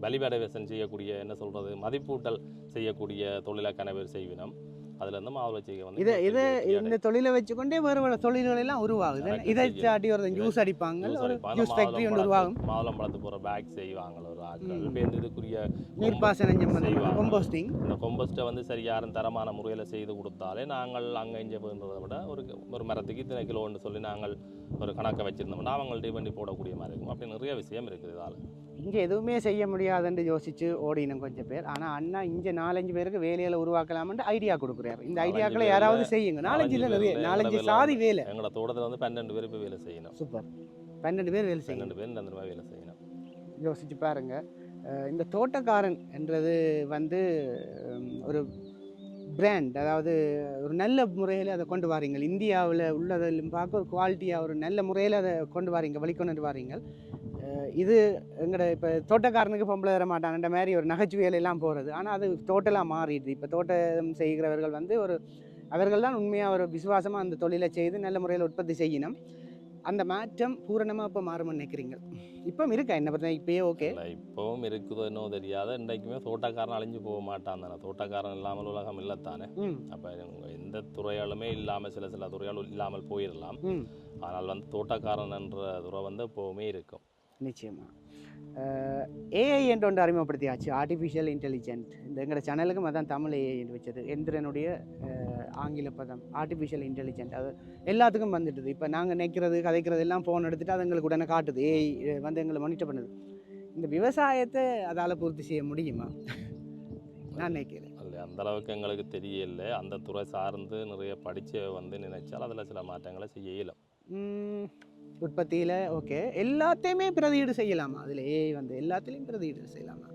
A: பலிபடவேசன் செய்யக்கூடிய என்ன சொல்கிறது மதிப்பூட்டல் செய்யக்கூடிய தொழிலை கன பேர் செய்வினம். அதுலேருந்து மாதுளை செய்ய வந்து
B: இதை இதை இந்த தொழிலை வச்சுக்கொண்டே வேறு வேறு தொழில்கள் எல்லாம் உருவாகுது. இதை. சாட்டி ஒரு ஜூஸ் அடிப்பாங்க.
A: ஜூஸ்
B: ஃபேக்ட்ரி ஒன்று உருவாகும்.
A: மாதுளம்பழத்து- மாதுளம்பழத்து போகிற பேக் செய்வாங்க ஒரு ஆட்கள். இப்போ இந்த இதுக்குரிய
B: நீர்ப்பாசனம். கொம்போஸ்டிங்
A: இந்த கொம்பஸ்ட்டை வந்து சரியான தரமான முறையில் செய்து கொடுத்தாலே நாங்கள் அங்கே இங்கே வேண்டுறதை விட ஒரு ஒரு மரத்துக்கு இத்தனை கிலோன்னு சொல்லி நாங்கள் ஒரு கணக்கை வச்சுருந்தோம்னா அவங்கள்ட்ட வண்டி போடக்கூடிய மாதிரி இருக்கும். அப்படி நிறைய விஷயம் இருக்குது இதால்.
B: இங்கே எதுவுமே செய்ய முடியாதுன்னு யோசிச்சு ஓடினோம் கொஞ்சம் பேர். ஆனால் அண்ணா இங்கே நாலஞ்சு பேருக்கு வேலைகளை உருவாக்கலாம்னு ஐடியா கொடுக்குறாரு. இந்த ஐடியாக்களை யாராவது செய்யுங்க. நாலஞ்சு இல்லை நிறைய நாலஞ்சு சாதி வேலை.
A: எங்களோட தோட்டத்தில் வந்து பன்னெண்டு பேர் இப்போ வேலை செய்யணும்.
B: சூப்பர். பன்னெண்டு பேர் வேலை செய்யணும்
A: பன்னெண்டு பேர் மாதிரி வேலை செய்யணும்.
B: யோசித்து பாருங்கள் இந்த தோட்டக்காரன் என்றது வந்து ஒரு பிராண்ட் அதாவது ஒரு நல்ல முறையில் அதை கொண்டு வாரீங்க இந்தியாவில் உள்ளதிலும் பார்க்க ஒரு குவாலிட்டியாக ஒரு நல்ல முறையில் அதை கொண்டு வாரீங்க வழிகொண்டு வாரீங்க இது எங்களோட இப்போ தோட்டக்காரனுக்கு பொம்பளை தர மாட்டாங்கன்ற மாதிரி ஒரு நகைச்சுவையிலெல்லாம் போகிறது ஆனால் அது தோட்டலாக மாறிடுது. இப்போ தோட்டம் செய்கிறவர்கள் வந்து ஒரு அவர்கள் தான் உண்மையாக ஒரு விசுவாசமாக அந்த தொழிலை செய்து நல்ல முறையில் உற்பத்தி செய்யணும். அந்த மாற்றம் பூரணமாக இப்போ மாறும்னு நினைக்கிறீங்க? இப்போ இருக்கா? என்ன பிரச்சனை? இப்பயே ஓகே
A: இப்போவும் இருக்குதோ என்னவோ தெரியாத இன்றைக்குமே தோட்டக்காரன் அழிஞ்சு போக மாட்டான் தானே. தோட்டக்காரன் இல்லாமல் உலகம் இல்லைத்தானே? அப்போ எந்த துறையாலுமே இல்லாமல் சில சில துறையால் இல்லாமல் போயிடலாம். ஆனால் வந்து தோட்டக்காரன் என்ற துறை வந்து எப்போவுமே இருக்கும்.
B: நிச்சயமா. ஏஐ என்று ஒன்று அறிமுகப்படுத்தியாச்சு ஆர்டிஃபிஷியல் இன்டெலிஜென்ட் இந்த எங்களோட சேனலுக்கும் அதான் தமிழ் ஏஐ என்று வச்சது. எந்திரனுடைய ஆங்கில பதம் ஆர்டிஃபிஷியல் இன்டெலிஜென்ட் அது எல்லாத்துக்கும் வந்துட்டுது. இப்போ நாங்கள் நினைக்கிறது கதைக்கிறது எல்லாம் ஃபோன் எடுத்துட்டு அது எங்களுக்கு உடனே காட்டுது. ஏஐ வந்து எங்களை மானிட்டர் பண்ணுது. இந்த விவசாயத்தை அதால் பூர்த்தி செய்ய முடியுமா? நான் நினைக்கிறேன்.
A: அல்ல அந்த அளவுக்கு எங்களுக்கு தெரியல. அந்த துறை சார்ந்து நிறைய படித்து வந்து நினைச்சால் அதில் சில மாற்றங்களை செய்ய இயலும்.
B: உற்பத்தியில் ஓகே எல்லாத்தையுமே பிரதியீடு செய்யலாமா? அதில் ஏஐ வந்து எல்லாத்துலேயும் பிரதியீடு செய்யலாமா?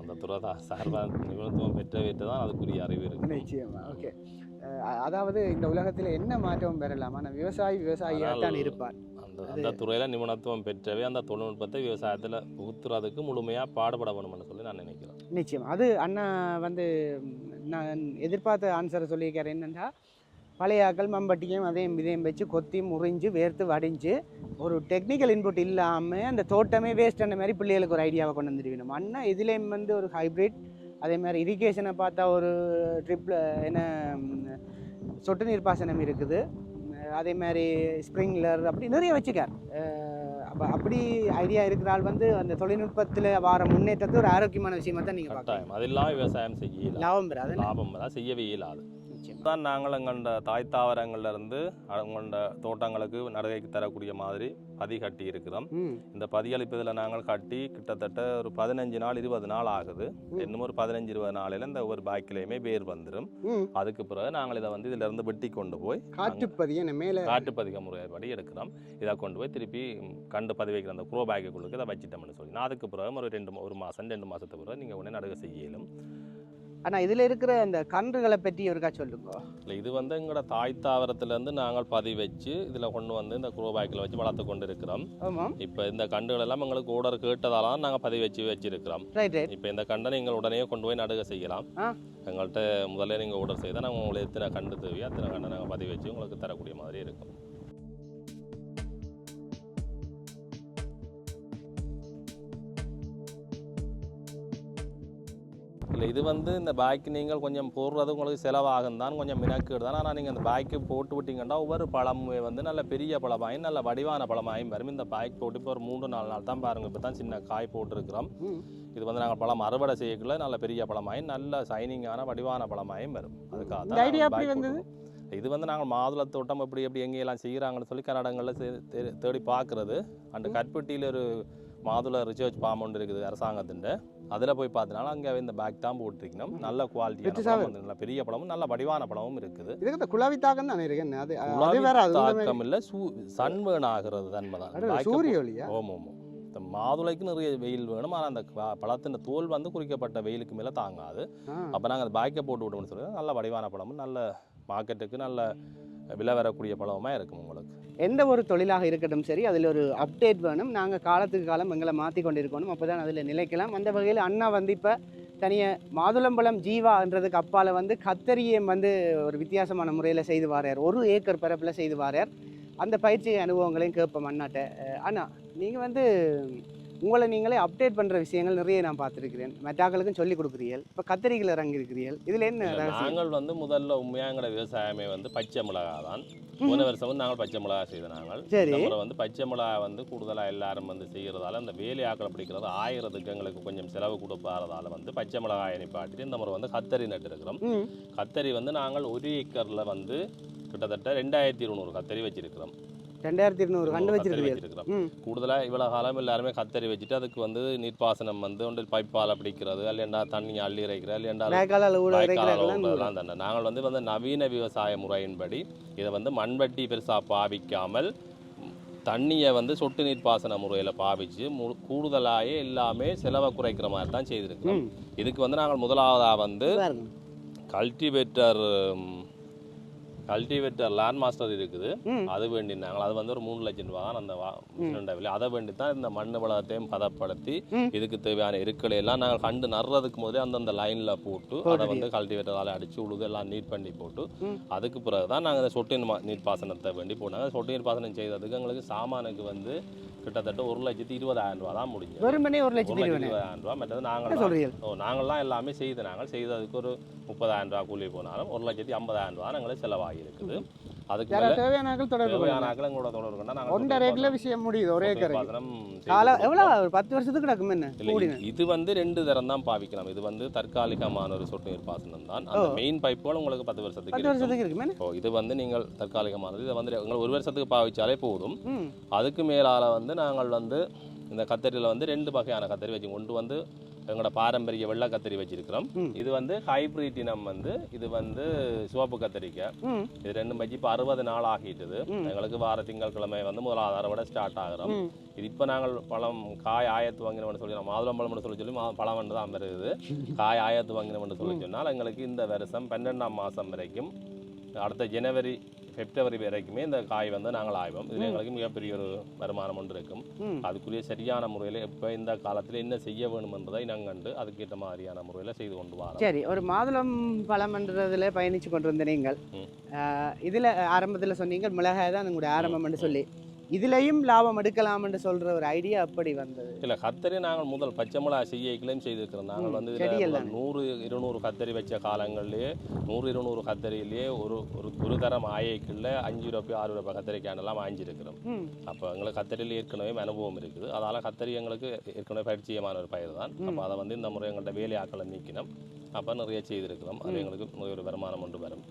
A: அந்த துறை தான் சார்பாக நிபுணத்துவம் பெற்ற பெற்று தான் அதுக்குரிய அறிவு இருக்கு.
B: நிச்சயமா ஓகே அதாவது இந்த உலகத்தில் என்ன மாற்றம் பெறலாம்? ஆனால் விவசாயி விவசாயியாக தான் இருப்பார்.
A: அந்த அந்த துறையில் நிபுணத்துவம் பெற்றவே அந்த தொழில்நுட்பத்தை விவசாயத்தில் புகுத்துறதுக்கு முழுமையாக பாடுபட வேணும்னு சொல்லி நான் நினைக்கிறேன்.
B: நிச்சயம். அது அண்ணா வந்து நான் எதிர்பார்த்த ஆன்சரை சொல்லியிருக்காரு என்னென்னா பழைய ஆக்கள் மம்பட்டியும் அதையும் இதையும் வச்சு கொத்தி முறிஞ்சு வேர்த்து வடிஞ்சு ஒரு டெக்னிக்கல் இன்புட் இல்லாமல் அந்த தோட்டமே வேஸ்ட் ஆன மாதிரி பிள்ளைகளுக்கு ஒரு ஐடியாவை கொண்டு வந்துருக்கணும் அண்ணா இதுலேயும் வந்து ஒரு ஹைப்ரிட் அதே மாதிரி இரிகேஷனை பார்த்தா ஒரு ட்ரிப்பில் என்ன சொட்டு நீர் பாசனம் இருக்குது. அதே மாதிரி ஸ்ப்ரிங்லர் அப்படி நிறைய வச்சுக்கார். அப்போ அப்படி ஐடியா இருக்கிற ஆள் வந்து அந்த தொழில்நுட்பத்தில் வர முன்னேற்றத்தை ஒரு ஆரோக்கியமான விஷயமா தான் நீங்கள் பார்க்கலாம்
A: அது இல்லாமல் விவசாயம் செய்ய
B: லாபம் பெற அது
A: லாபம் செய்யவே இயலாது.
B: நிச்சயம்.
A: தான் நாங்கள் எங்கள்ட தாய் தாவரங்கள்ல இருந்து அவங்களோட தோட்டங்களுக்கு நடுகைக்கு தரக்கூடிய மாதிரி பதி கட்டி இருக்கிறோம் இந்த பதியளிப்பதில் நாங்கள் கட்டி கிட்டத்தட்ட ஒரு பதினஞ்சு நாள் இருபது நாள் ஆகுது. இன்னும் ஒரு பதினஞ்சு இருபது நாளையில் இந்த ஒவ்வொரு பாக்கிலையுமே வேர் வந்துடும் அதுக்கு பிறகு நாங்கள் இதை வந்து இதிலிருந்து வெட்டி கொண்டு போய்
B: காற்றுப்பதிய மேலே
A: முறைப்படி எடுக்கிறோம். இதை கொண்டு போய் திருப்பி கண்டு பதி வைக்கிற அந்த குரோ பேக்குள்ளுக்கு இதை வச்சிட்டோம்னு சொல்லி. நான் அதுக்கு பிறகு ஒரு ரெண்டு ஒரு மாதம் ரெண்டு மாதத்துக்கு பிறகு நீங்கள் உடனே நடுக செய்யலும்.
B: ஆனால் இதில் இருக்கிற அந்த கன்றுகளை பற்றி ஒருக்கா சொல்லுங்க.
A: இல்லை இது வந்து எங்களோட தாய் தாவரத்துலேருந்து நாங்கள் பதி வச்சு இதில் கொண்டு வந்து இந்த குரோ பேக்கில் வச்சு வளர்த்து கொண்டு இருக்கிறோம்
B: ஆமாம்
A: இப்போ இந்த கண்டுகள் எல்லாம் எங்களுக்கு ஓடர் கேட்டதால தான் நாங்கள் பதி வச்சு வச்சிருக்கிறோம் இப்போ இந்த கண்டை நீங்கள் உடனே கொண்டு போய் நடுக செய்யலாம். எங்கள்கிட்ட முதல்ல நீங்கள் ஆர்டர் செய்தால் நாங்கள் உங்களுக்கு எத்தனை கண்டு தேவையோ அத்தனை கண்டை நாங்கள் பதிவு வச்சு உங்களுக்கு தரக்கூடிய மாதிரி இருக்கும். இல்லை இது வந்து இந்த பேக்கு நீங்கள் கொஞ்சம் போடுறது உங்களுக்கு செலவாகும் தான் கொஞ்சம் மினக்கீடு தான். ஆனால் நீங்கள் அந்த பேக்கு போட்டு விட்டீங்கன்னா ஒவ்வொரு பழமும் வந்து நல்ல பெரிய பழமாயும் நல்ல வடிவான பழமாயும் வரும். இந்த பேக் போட்டு இப்போ ஒரு மூன்று நாலு நாள் தான் பாருங்கள் இப்போ தான் சின்ன காய் போட்டிருக்கிறோம். இது வந்து நாங்கள் பழம் அறுவடை செய்யக்குள்ள நல்ல பெரிய பழமாயும் நல்ல சைனிங்கான வடிவான பழமாயும் வரும். அதுக்காக
B: இந்த
A: தான். இது வந்து நாங்கள் மாதுளை தோட்டம் எப்படி எப்படி எங்கெல்லாம் செய்கிறாங்கன்னு சொல்லி கன்னடங்களில் தேடி பார்க்குறது. அண்டு கற்பட்டியில் ஒரு மாதுளை ரிசர்ச் ஃபார்ம் ஒன்று இருக்குது அரசாங்கத்தின் அதில் போய் பார்த்தனால அங்கே இந்த பேக் தான் போட்டிருக்கணும். நல்ல வந்து நல்ல பெரிய பழமும் நல்ல வடிவான பழமும் இருக்குது.
B: இதுக்கு இந்த குழாவி தாக்கம் தானே அது
A: தாக்கம் இல்லை சூ சன்வேர்ன் ஆகிறது தன்மை தான்
B: சூரிய ஒளியா?
A: ஓம் ஓம். இந்த மாதுளைக்கு நிறைய வெயில் வேணும் ஆனால் அந்த பழத்தின் தோல் வந்து குறிக்கப்பட்ட வெயிலுக்கு மேலே தாங்காது. அப்போ நாங்கள் அந்த பேக்கை போட்டு விட்டோம்னு சொல்லி நல்ல வடிவான பழமும் நல்ல மார்க்கெட்டுக்கு நல்ல விலை வரக்கூடிய பழமாக இருக்கும் உங்களுக்கு.
B: எந்த ஒரு தொழிலாக இருக்கட்டும் சரி அதில் ஒரு அப்டேட் வேணும். நாங்கள் காலத்துக்கு காலம் எங்களை மாற்றி கொண்டிருக்கணும். அப்போ தான் அதில் நிலைக்கலாம். அந்த வகையில் அண்ணா வந்து இப்போ தனியாக மாதுளம்பழம் ஜீவான்றதுக்கு அப்பால் வந்து கத்தரியம் வந்து ஒரு வித்தியாசமான முறையில் செய்து வாரார். ஒரு ஏக்கர் பரப்பில் செய்து வாரார். அந்த பயிற்சி அனுபவங்களையும் கேட்போம் அண்ணாட்ட. அண்ணா நீங்கள் வந்து உங்களை நீங்களே அப்டேட் பண்ணுற விஷயங்கள் நிறைய நான் பார்த்துருக்கிறேன். மெட்டாக்களுக்கும் சொல்லி கொடுக்குறீர்கள். இப்போ கத்தரிகள் இறங்கியிருக்கிறீர்கள். இதில் என்ன?
A: நாங்கள் வந்து முதல்ல உண்மையாங்கிற விவசாயமே வந்து பச்சை மிளகா தான். போன வருஷம் வந்து நாங்கள் பச்சை மிளகா செய்த நாங்கள்.
B: சரி.
A: இந்த வந்து பச்சை மிளகா வந்து கூடுதலாக எல்லாரும் வந்து செய்கிறதால அந்த வேலையாக்களை பிடிக்கிறது ஆயிரத்துக்கு எங்களுக்கு கொஞ்சம் செலவு கொடுப்பாரதால வந்து பச்சை மிளகாயை நிப்பாட்டிட்டு இந்த முறை வந்து கத்தரி நட்டு இருக்கிறோம்
B: ம்.
A: கத்தரி வந்து நாங்கள் ஒரு ஏக்கரில் வந்து கிட்டத்தட்ட ரெண்டாயிரத்தி இருநூறு கத்தரி வச்சிருக்கிறோம்.
B: ரெண்டாயிரத்தி இருநூறு கண்டு
A: வச்சிருக்கிறோம் கூடுதலாக இவ்வளோ காலம் எல்லாருமே கத்தரி வச்சுட்டு அதுக்கு வந்து நீர்ப்பாசனம் வந்து ஒன்று பைப்பால் பிடிக்கிறது இல்லைண்டா தண்ணி அள்ளி இறைக்கிறது இல்லைண்டா அளவுன்றதெல்லாம் தானே. நாங்கள் வந்து வந்து நவீன விவசாய முறையின்படி இதை வந்து மண்வெட்டி பெருசாக பாவிக்காமல் தண்ணியை வந்து சொட்டு நீர் பாசன முறையில் பாவிச்சு மு கூடுதலாக எல்லாமே செலவை குறைக்கிற மாதிரி தான் செய்திருக்கிறோம்.
B: ம்.
A: இதுக்கு வந்து நாங்கள் முதலாவதாக வந்து. கல்டிவேட்டர் கல்டிவேட்டர் லேண்ட் மாஸ்டர் இருக்குது. அது வேண்டி நாங்கள் அது வந்து ஒரு மூணு லட்சம் ரூபா அந்த மிஷினோட விலை. அதை வேண்டி தான் இந்த மண் வளத்தையும் பதப்படுத்தி. இதுக்கு தேவையான எருக்களை எல்லாம் நாங்கள் கண்டு நடுறதுக்கு போதே அந்தந்த லைனில் போட்டு அதை. வந்து கல்டிவேட்டரால் அடிச்சு உழுது எல்லாம் நீட் பண்ணி போட்டு. அதுக்கு பிறகு தான் நாங்கள் இந்த சொட்டு நீர் பாசனத்தை வேண்டி போனாங்க. சொட்டு நீர் பாசனம் செய்ததுக்கு எங்களுக்கு சாமானுக்கு வந்து கிட்டத்தட்ட ஒரு லட்சத்தி இருபதாயிரம் ரூபா தான் முடிஞ்சது.
B: வெறுமனே ஒரு லட்சத்தி
A: லட்சத்தி
B: இருபது
A: இருபதாயிரம் ரூபா மற்றது நாங்கள் ஓ நாங்கள்லாம் எல்லாமே செய்து நாங்கள் செய்ததுக்கு ஒரு முப்பதாயிரம் ரூபா கூலி போனாலும் ஒரு லட்சத்தி ஐம்பதாயிரம் ரூபா எங்களுக்கு செலவாகி. இருக்குது அதுக்கு மேலே
B: தேவையானாக்கள் தொடர்பு
A: தேவையான
B: கொள்ளுங்க.
A: ஆக்களை எங்களோட தொடர்பு கொண்டா
B: ஏக்கர்ல விஷயம் முடியுது ஒரு ஏக்கருக்கு.
A: பாசனம் செய்து
B: கால
A: கொடுப்போம்.
B: எவ்வளோ ஒரு பத்து வருஷத்துக்கு கிடக்கும் என்ன?
A: இது- வந்து ரெண்டு தரம் தான் பாவிக்கலாம். இது வந்து தற்காலிகமான ஒரு சொட்டு நீர் பாசனம் தான். அந்த. மெயின் பைப்போல் உங்களுக்கு பத்து வருஷத்துக்கு
B: பத்து. வருஷத்துக்கு இருக்குமே
A: ஓ இது வந்து நீங்கள் தற்காலிகமானது. இதை வந்து உங்களுக்கு ஒரு வருஷத்துக்கு பாவிச்சாலே போதும். அதுக்கு மேலால வந்து நாங்கள் வந்து இந்த கத்தரியில் வந்து ரெண்டு வகையான கத்தரி வச்சு ஒன்று வந்து எங்களோட பாரம்பரிய வெள்ளை கத்தரி வச்சிருக்கிறோம். இது வந்து ஹைப்ரிட் இனம் வந்து இது வந்து சிவப்பு கத்தரிக்காய் இது ரெண்டும் வச்சு இப்போ அறுபது நாள் ஆகிட்டுது. எங்களுக்கு வார திங்கட்கிழமை வந்து முதலாவது அறுவடை ஸ்டார்ட் ஆகிறோம். இது இப்போ நாங்கள் பழம் காய் ஆயத்து வாங்கினோம்னு சொல்லி மாதுளம்பழம்னு சொல்லி சொல்லி பழம் வந்து தான் வருது காய் ஆயத்து வாங்கினோம்னு சொல்லி சொன்னால் எங்களுக்கு இந்த வருஷம் பன்னெண்டாம் மாதம் வரைக்கும் அடுத்த ஜனவரி பிப்ரவரி வரைக்குமே இந்த காய் வந்து நாங்கள் ஆய்வோம். இதில் எங்களுக்கு மிகப்பெரிய ஒரு வருமானம் ஒன்று இருக்கும். அதுக்குரிய சரியான முறையில் எப்போ இந்த காலத்தில் என்ன செய்ய வேணும் என்பதை நாங்கள் கண்டு அதுக்கேற்ற மாதிரியான முறையில் செய்து கொண்டு வரோம்.
B: சரி ஒரு மாதுளம் பழம்ன்றதுல பயணிச்சு கொண்டிருந்த நீங்கள்
A: ம்.
B: ஆஹ் இதுல ஆரம்பத்துல சொன்னீங்க மிளகாய் தான் உங்களுடைய ஆரம்பம்னு சொல்லி. இதுலயும் லாபம் எடுக்கலாம்னு சொல்ற ஒரு ஐடியா அப்படி வந்தது.
A: இல்லை கத்தரி நாங்கள் முதல் பச்சை மிளகா செய்யக்கலையும் செய்திருக்கிறோம். நாங்கள் வந்து இதில். நூறு இருநூறு கத்தரி வச்ச காலங்கள்லேயே நூறு இருநூறு கத்தரியிலேயே ஒரு ஒரு ஒரு தரம் ஆயைக்குள்ள அஞ்சு ரூபாய் ஆறு ரூபாய் கத்தரிக்கானெல்லாம் வாங்கியிருக்கிறோம். அப்போ எங்களுக்கு கத்தரியில் ஏற்கனவே அனுபவம் இருக்குது. அதால் கத்தரி எங்களுக்கு ஏற்கனவே பரிச்சயமான ஒரு பயிர் தான் அப்போ அதை வந்து இந்த முறை எங்கள்கிட்ட வேலையாக்களை நீக்கினோம். அப்போ நிறைய செய்திருக்கிறோம். அது எங்களுக்கு நிறைய ஒரு வருமானம் கொண்டு வரும்.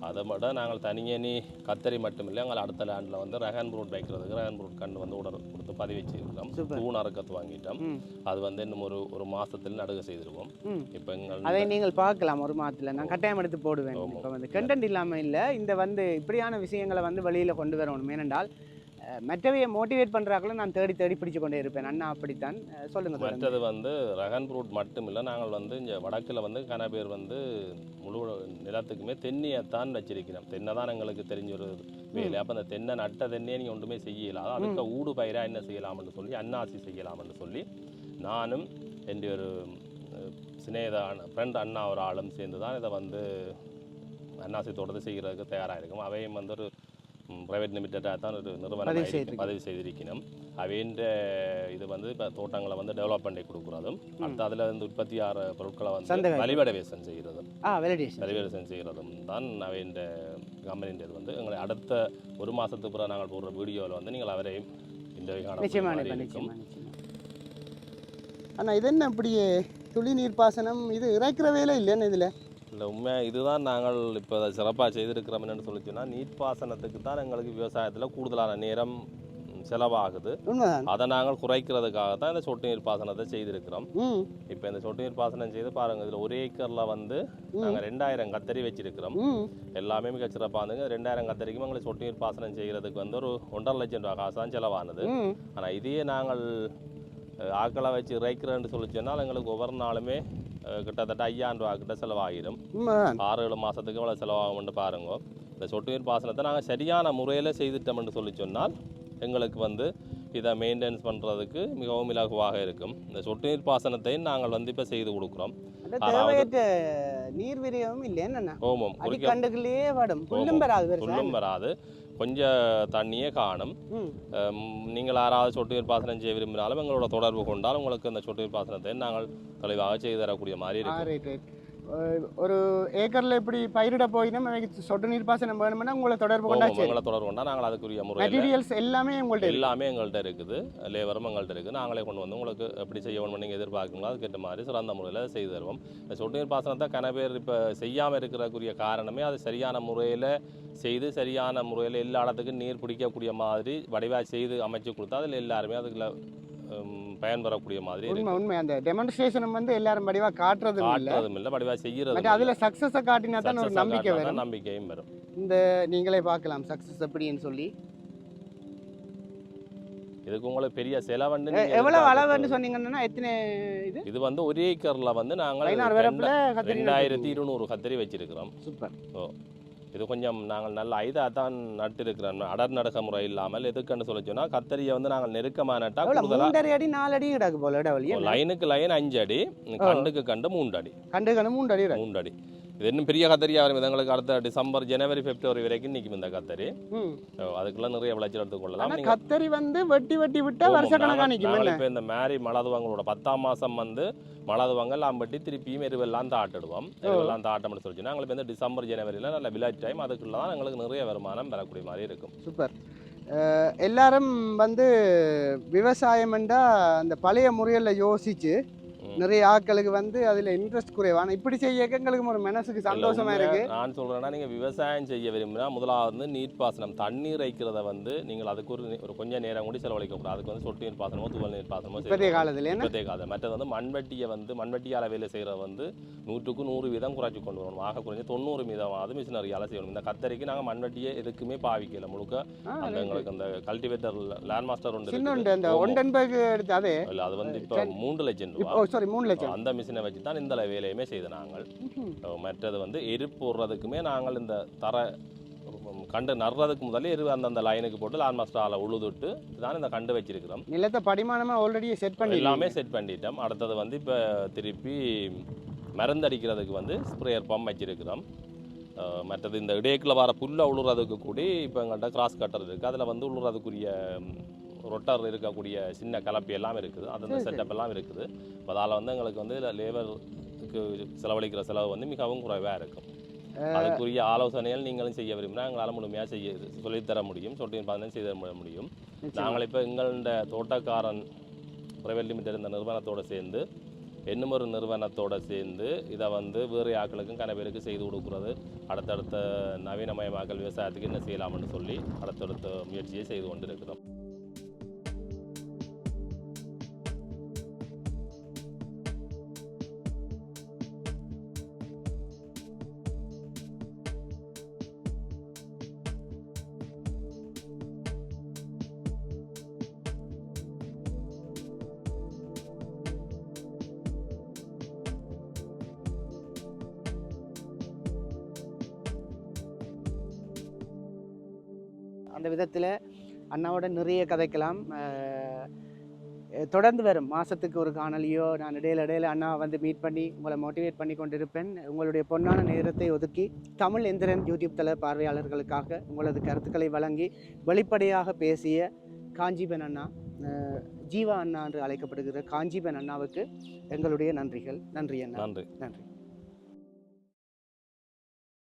A: அதை விட நாங்கள் தனியே நீ கத்தரி மட்டும் இல்லை எங்கள் அடுத்த லேண்டில் வந்து ரகன் ப்ரூட் வைக்கிறதுக்கு ரகன் ப்ரூட் கண்டு வந்து உடல் கொடுத்து பதிவு வச்சிருக்கிறோம். தூண் அறுக்கத்து வாங்கிட்டோம். அது வந்து இன்னும் ஒரு ஒரு மாசத்துல நடுக செய்திருவோம்.
B: ம்.
A: இப்போ எங்கள்
B: அதை நீங்கள் பார்க்கலாம் ஒரு மாதத்துல. நான் கட்டாயம் எடுத்து போடுவேன். இப்போ வந்து கண்டென்ட் இல்லாமல் இல்லை. இந்த வந்து இப்படியான விஷயங்களை வந்து வெளியில் கொண்டு வரணும். ஏனென்றால் மற்றவையை மோட்டிவேட் பண்ணுறாக்களை நான் தேடி தேடி பிடிச்சு கொண்டே இருப்பேன். அண்ணா அப்படித்தான். அஹ், சொல்லுங்க தொடர்ந்து.
A: மற்றது வந்து ரகன் ஃப்ரூட் மட்டும் இல்லை நாங்கள் வந்து இங்கே வடக்கில் வந்து கன பேர் வந்து முழு நிலத்துக்குமே தென்னையைத்தான் வச்சிருக்கிறோம். தென்னை தான் எங்களுக்கு தெரிஞ்ச ஒரு வேலை. அப்போ அந்த தென்னை நட்ட தென்னையை நீங்கள் ஒன்றுமே செய்யலாம் அதுக்கு ஊடு பயிராக என்ன செய்யலாம்னு சொல்லி அன்னாசி செய்யலாம்னு சொல்லி நானும் என் ஒரு சிநேகித ஃப்ரெண்ட் அண்ணா ஒரு ஆளும் சேர்ந்து தான் இதை வந்து அன்னாசி தோட்டத்தை செய்கிறதுக்கு தயாராக இருக்கும். அவையும் வந்து ஒரு ப்ரைவேட் லிமிட்டடாக தான் ஒரு நிறுவனம்
B: பதிவு
A: செய்திருக்கணும். அவைன்ற இது வந்து இப்போ தோட்டங்களை வந்து டெவலப் பண்ணி கொடுக்குறதும் அடுத்து அதில் வந்து உற்பத்தி ஆகிற பொருட்களை வந்து
B: சந்தை
A: வழிவடவேசன் செய்கிறதும் வழிவடவேசன் செய்கிறதும் தான் அவைன்ற கம்பெனின்றது வந்து. எங்களை அடுத்த ஒரு மாதத்துக்கு பிறகு நாங்கள் போடுற வீடியோவில் வந்து நீங்கள் அவரையும் இந்த
B: அண்ணா இது என்ன இப்படியே? துளி நீர் பாசனம் இது இறைக்கிற வேலை இல்லைன்னு இதில்?
A: இல்லை உண்மை இதுதான் நாங்கள் இப்போ சிறப்பாக செய்திருக்கிறோம் என்னன்னு சொல்லி சொன்னால் நீர்ப்பாசனத்துக்கு தான் எங்களுக்கு விவசாயத்தில் கூடுதலான நேரம் செலவாகுது. அதை நாங்கள் குறைக்கிறதுக்காக தான் இந்த சொட்டு நீர் பாசனத்தை செய்திருக்கிறோம். இப்போ இந்த சொட்டு நீர் பாசனம் செய்து பாருங்க இதில் ஒரு ஏக்கரில் வந்து நாங்கள் ரெண்டாயிரம் கத்தரி வச்சிருக்கிறோம். எல்லாமே மிக சிறப்பாக இருந்துங்க ரெண்டாயிரம் கத்தரிக்கும் எங்களுக்கு சொட்டு நீர் பாசனம் செய்கிறதுக்கு வந்து ஒரு ஒன்றரை லட்சம் ரூபா காசு தான் செலவானது. ஆனால் இதையே நாங்கள் அஹ், ஆட்களை வச்சு இறைக்கிறேன்னு சொல்லி சொன்னால் எங்களுக்கு ஒவ்வொரு நாளுமே கிட்டத்தட்ட ஐயாயிரம் ரூபா கிட்ட செலவாகிடும் ஆறு ஏழு மாதத்துக்கு எவ்வளோ செலவாகும்னு பாருங்க இந்த சொட்டு நீர் பாசனத்தை நாங்கள் சரியான முறையில் செய்துட்டோம்னு சொல்லி சொன்னால் எங்களுக்கு வந்து இதை மெயின்டைன்ஸ் பண்ணுறதுக்கு மிகவும் இலகுவாக இருக்கும் இந்த சொட்டு நீர் பாசனத்தையும் நாங்கள் வந்து இப்போ செய்து கொடுக்குறோம்
B: நீர் விரயமும் இல்லை
A: ஓமம்
B: புல்லும்
A: புல்லும் வராது கொஞ்சம் தண்ணியே காணும். நீங்கள் யாராவது சொட்டு நீர் பாசனம் செய்ய விரும்பினாலும் எங்களோட தொடர்பு கொண்டால் உங்களுக்கு அந்த சொட்டு நீர் பாசனத்தை நாங்கள் தெளிவாக செய்து தரக்கூடிய மாதிரி
B: ரைட். ஒரு ஏக்கர்ல இப்படி பயிரிட போயினா சொட்டு நீர் பாசனம் வேணும்னா உங்களை தொடர்பு கொண்டா
A: எங்களை தொடர்பு கொண்டால் நாங்கள் அதுக்குரிய முறையில்
B: மெட்டீரியல்ஸ் எல்லாமே உங்கள்ட்ட இருக்கு.
A: எல்லாமே எங்கள்கிட்ட இருக்குது. லேபரும் எங்கள்கிட்ட இருக்குது நாங்களே கொண்டு வந்து உங்களுக்கு எப்படி செய்ய வேணும் நீங்கள் எதிர்பார்க்கீங்களோ அதுக்கேற்ற மாதிரி சிறந்த முறையில் செய்து தருவோம். சொட்டு நீர் பாசனத்தை கன பேர் இப்போ செய்யாமல் இருக்கிறக்குரிய காரணமே அது சரியான முறையில் செய்து சரியான முறையில் எல்லா இடத்துக்கும் நீர் பிடிக்கக்கூடிய மாதிரி வடிவாக செய்து அமைச்சு கொடுத்தா அதில் எல்லாருமே அதுக்குள்ள பயன்பெறக்கூடிய மாதிரி
B: உண்மை உண்மை. அந்த டெமான்ஸ்ட்ரேஷன் வந்து எல்லாரும் படிவா காட்டுறதும் இல்ல.
A: காட்டுறதும் இல்லை வடிவாக செய்யறது
B: பட் அதுல சக்சஸ காட்டினா தான் ஒரு நம்பிக்கை வரும்.
A: நம்பிக்கையும் வரும்.
B: இந்த நீங்களே பார்க்கலாம் சக்சஸ் எப்படின்னு சொல்லி.
A: இதுக்கு உங்களுக்கு பெரிய செலவண்டு
B: எவ்வளவு அளவுன்னு. சொன்னீங்கன்னா எத்தனை இது?
A: இது வந்து ஒரு ஏக்கர்ல வந்து நாங்கள் ரெண்டாயிரத்தி இருநூறு கத்திரி வச்சிருக்கிறோம்.
B: சூப்பர்.
A: இது கொஞ்சம் நாங்கள் நல்ல ஐதாக தான் நட்டிருக்கிறோம். அடர் நடக்க முறை இல்லாமல் எதுக்குன்னு சொல்ல சொன்னா கத்தரியை வந்து நாங்கள் நெருக்கமாக நட்டா
B: எவ்வளவு?
A: கூடுதலா
B: மூன்றரை அடி நாலு அடி கிடக்கு போல இடவழி
A: லைனுக்கு லைன் அஞ்சு அடி கண்டுக்கு கண்டு மூன்று அடி
B: கண்டு கண்டு மூன்று அடி.
A: மூன்று அடி இது இன்னும் பெரிய கத்தரியா வரும் எங்களுக்கு அடுத்த டிசம்பர் ஜனவரி பிப்ரவரி வரைக்கும் நிற்கும் இந்த கத்தரி
B: ம்
A: ஓ, அதுக்குள்ள நிறைய விளைச்சல் எடுத்துக்கொள்ளலாம்
B: கத்தரி வந்து வெட்டி வெட்டி விட்டா வருஷ கணக்கா
A: நாங்கள்
B: நிக்கும்
A: நாங்கள்
B: என்ன
A: இப்போ இந்த மேரி மலதுவங்களோட பத்தாம் மாதம் வந்து மலதுவங்க லாம்பட்டி திருப்பியும் எருவெல்லாம் தாட்டிடுவோம் எருவெல்லாம் தாட்டம்னு சொல்லி நாங்கள் இப்போ இந்த டிசம்பர் ஜனவரியில் நல்ல விளையாட்டு டைம் அதுக்குள்ள தான் எங்களுக்கு நிறைய வருமானம் பெறக்கூடிய மாதிரி இருக்கும்
B: சூப்பர் எல்லாரும் வந்து விவசாயம் என்றா அந்த பழைய முறையில் யோசிச்சு
A: ம்.
B: நிறைய ஆட்களுக்கு வந்து அதுல இன்ட்ரெஸ்ட் குறைவான இப்படி செய்ய எங்களுக்கு ஒரு மனசுக்கு சந்தோஷமா இருக்கு.
A: நான் சொல்றேன்னா நீங்க விவசாயம் செய்ய விரும்பினா முதலாவது வந்து நீர் பாசனம் தண்ணீர் வைக்கிறத வந்து நீங்கள் அதுக்கு ஒரு கொஞ்சம் நேரம் கூட செலவழிக்க கூடாது. அதுக்கு வந்து சொட்டு நீர் பாசனமோ துவல் நீர் பாசனமோ
B: இப்போதைய. காலத்துல
A: இப்போதைய காலம் மற்றது வந்து மண்வெட்டியை வந்து மண்வெட்டியால வேலை செய்யறது வந்து நூற்றுக்கு நூறு வீதம் குறைச்சி கொண்டு வரணும். ஆக குறைஞ்சு தொண்ணூறு வீதமாவது மிஷினரியால செய்யணும். இந்த கத்தரிக்கு நாங்க மண்வெட்டியை எதுக்குமே பாவிக்கல. முழுக்க அந்த. எங்களுக்கு அந்த கல்டிவேட்டர் லேண்ட் மாஸ்டர் ஒன்று
B: எடுத்து அதே.
A: இல்ல அது வந்து இப்போ. மூன்று லட்சம் ரூபாய்
B: சாரி மூணு லட்சம்.
A: அந்த மிஷினை வச்சு தான் இந்த வேலையுமே செய்த நாங்கள். மற்றது வந்து எரு போடுறதுக்குமே நாங்கள் இந்த தர கண்டு நடுறதுக்கு முதல்ல எரு அந்தந்த லைனுக்கு போட்டு லான் மாஸ்டரால் உழுதுட்டு தான் இந்த கண்டு வச்சிருக்கிறோம்.
B: நிலத்தை படிமானமா ஆல்ரெடி செட் பண்ணி
A: எல்லாமே செட் பண்ணிட்டோம். அடுத்தது வந்து இப்போ திருப்பி மருந்தடிக்கிறதுக்கு வந்து ஸ்ப்ரேயர் பம்ப் வச்சிருக்கிறோம். மற்றது இந்த இடையக்குள்ள வர புல்லை உழுறதுக்கு கூட இப்போ எங்கள்கிட்ட கிராஸ் கட்டர் இருக்குது அதில் வந்து உழுறதுக்குரிய ரொட்டர் இருக்கக்கூடிய சின்ன கலப்பி எல்லாம் இருக்குது. அந்த. செட்டப் எல்லாம் இருக்குது. அதால் வந்து எங்களுக்கு வந்து லேபருக்கு செலவழிக்கிற செலவு வந்து மிகவும் குறைவாக இருக்கும். அதுக்குரிய ஆலோசனைகள் நீங்களும் செய்ய விரும்பினா எங்களால் முழுமையாக செய்ய சொல்லித்தர முடியும். சொட்டின் பாதனை செய்து தர முடியும். நாங்கள் இப்போ எங்களோட தோட்டக்காரன் பிரைவேட் லிமிடெட் இந்த நிறுவனத்தோட சேர்ந்து இன்னும் ஒரு நிறுவனத்தோட சேர்ந்து இதை வந்து வேறு ஆட்களுக்கும் கன பேருக்கு செய்து கொடுக்குறது. அடுத்தடுத்த நவீனமயமாக்கல் விவசாயத்துக்கு என்ன செய்யலாம்னு சொல்லி அடுத்தடுத்த முயற்சியை செய்து கொண்டு இருக்கிறோம்
B: அந்த விதத்தில் அண்ணாவோட நிறைய கதைக்கலாம். தொடர்ந்து வரும். மாதத்துக்கு ஒரு காணொலியோ நான் இடையில இடையில அண்ணாவை வந்து மீட் பண்ணி உங்களை மோட்டிவேட் பண்ணி கொண்டிருப்பேன். உங்களுடைய பொன்னான நேரத்தை ஒதுக்கி தமிழ் எந்திரன் யூடியூப் தள பார்வையாளர்களுக்காக உங்களது கருத்துக்களை வழங்கி வெளிப்படையாக பேசிய காஞ்சிபன் அண்ணா ஜீவா அண்ணா என்று அழைக்கப்படுகிற காஞ்சிபன் அண்ணாவுக்கு எங்களுடைய நன்றிகள். நன்றி அண்ணா.
A: நன்றி.
B: நன்றி.